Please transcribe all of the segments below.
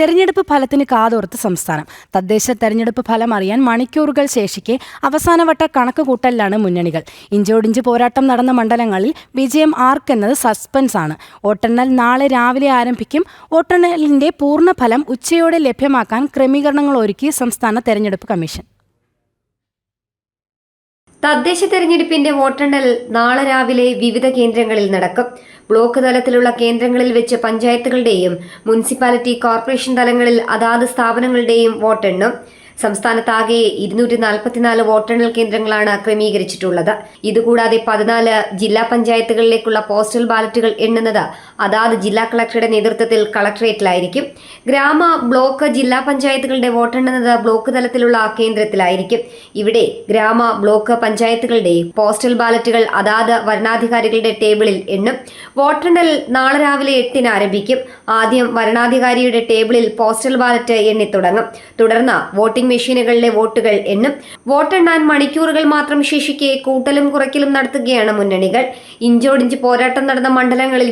തെരഞ്ഞെടുപ്പ് ഫലത്തിന് കാതോർത്ത് സംസ്ഥാനം. തദ്ദേശ തെരഞ്ഞെടുപ്പ് ഫലം അറിയാൻ മണിക്കൂറുകൾ ശേഷിക്കെ അവസാനവട്ട കണക്ക് കൂട്ടലിലാണ് മുന്നണികൾ. ഇഞ്ചോടിഞ്ച് പോരാട്ടം നടന്ന മണ്ഡലങ്ങളിൽ വിജയം ആർക്കെന്നത് സസ്പെൻസ് ആണ് വോട്ടെണ്ണൽ നാളെ രാവിലെ ആരംഭിക്കും. വോട്ടെണ്ണലിന്റെ പൂർണ ഫലം ഉച്ചയോടെ ലഭ്യമാക്കാൻ ക്രമീകരണങ്ങൾ ഒരുക്കി സംസ്ഥാന തെരഞ്ഞെടുപ്പ് കമ്മീഷൻ. തദ്ദേശ തെരഞ്ഞെടുപ്പിന്റെ വോട്ടെണ്ണൽ നാളെ രാവിലെ വിവിധ കേന്ദ്രങ്ങളിൽ നടക്കും. ബ്ലോക്ക് തലത്തിലുള്ള കേന്ദ്രങ്ങളിൽ വെച്ച് പഞ്ചായത്തുകളുടെയും മുനിസിപ്പാലിറ്റി കോർപ്പറേഷൻ തലങ്ങളിൽ അതാത് സ്ഥാപനങ്ങളുടെയും വോട്ടെണ്ണും. സംസ്ഥാനത്താകെ ഇരുന്നൂറ്റി നാൽപ്പത്തിനാല് വോട്ടെണ്ണൽ കേന്ദ്രങ്ങളാണ് ക്രമീകരിച്ചിട്ടുള്ളത്. ഇതുകൂടാതെ പതിനാല് ജില്ലാ പഞ്ചായത്തുകളിലേക്കുള്ള പോസ്റ്റൽ ബാലറ്റുകൾ എണ്ണുന്നത് അതാത് ജില്ലാ കളക്ടറുടെ നേതൃത്വത്തിൽ കളക്ടറേറ്റിലായിരിക്കും. ഗ്രാമ ബ്ലോക്ക് ജില്ലാ പഞ്ചായത്തുകളുടെ വോട്ടെണ്ണുന്നത് ബ്ലോക്ക് തലത്തിലുള്ള കേന്ദ്രത്തിലായിരിക്കും. ഇവിടെ ഗ്രാമ ബ്ലോക്ക് പഞ്ചായത്തുകളുടെ പോസ്റ്റൽ ബാലറ്റുകൾ അതാത് വരണാധികാരികളുടെ ടേബിളിൽ എണ്ണും. വോട്ടെണ്ണൽ നാളെ രാവിലെ എട്ടിന് ആരംഭിക്കും. ആദ്യം വരണാധികാരിയുടെ ടേബിളിൽ പോസ്റ്റൽ ബാലറ്റ് എണ്ണി തുടങ്ങും. തുടർന്ന് വോട്ടിംഗ് മെഷീനുകളിലെ വോട്ടുകൾ എണ്ണും. വോട്ടെണ്ണാൻ മണിക്കൂറുകൾ മാത്രം ശേഷിക്കെ കൂട്ടലും കുറയ്ക്കലും നടത്തുകയാണ് മുന്നണികൾ. ഇഞ്ചോടിഞ്ച് പോരാട്ടം നടന്ന മണ്ഡലങ്ങളിൽ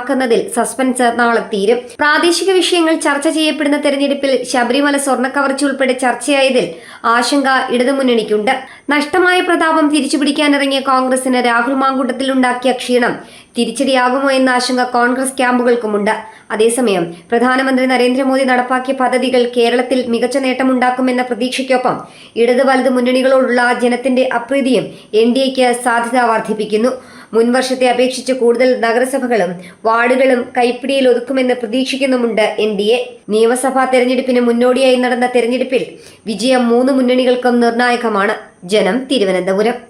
വിജയമാർക്കുന്നതിൽ സസ്പെൻസ് നാളെ തീരും. പ്രാദേശിക വിഷയങ്ങൾ ചർച്ച ചെയ്യപ്പെടുന്ന തെരഞ്ഞെടുപ്പിൽ ശബരിമല സ്വർണക്കവർച്ച ഉൾപ്പെടെ ചർച്ചയായതിൽ ആശങ്ക ഇടതുമുന്നണിക്കുണ്ട്. നഷ്ടമായ പ്രതാപം തിരിച്ചുപിടിക്കാനിറങ്ങിയ കോൺഗ്രസിന് രാഹുൽ മാങ്കൂട്ടത്തിൽ ഉണ്ടാക്കിയ ക്ഷീണം തിരിച്ചടിയാകുമോ എന്ന ആശങ്ക കോൺഗ്രസ് ക്യാമ്പുകൾക്കുമുണ്ട്. അതേസമയം പ്രധാനമന്ത്രി നരേന്ദ്രമോദി നടപ്പാക്കിയ പദ്ധതികൾ കേരളത്തിൽ മികച്ച നേട്ടമുണ്ടാക്കുമെന്ന പ്രതീക്ഷയ്ക്കൊപ്പം ഇടതു വലതു മുന്നണികളോടുള്ള ജനത്തിന്റെ അപ്രീതിയും എൻ ഡി എക്ക് സാധ്യത വർദ്ധിപ്പിക്കുന്നു. മുൻവർഷത്തെ അപേക്ഷിച്ച് കൂടുതൽ നഗരസഭകളും വാർഡുകളും കൈപ്പിടിയിൽ ഒതുക്കുമെന്ന് പ്രതീക്ഷിക്കുന്നുമുണ്ട് എൻ ഡി എ. നിയമസഭാ തെരഞ്ഞെടുപ്പിന് മുന്നോടിയായി നടന്ന തെരഞ്ഞെടുപ്പിൽ വിജയം മൂന്ന് മുന്നണികൾക്കും നിർണായകമാണ്. ജനം തിരുവനന്തപുരം.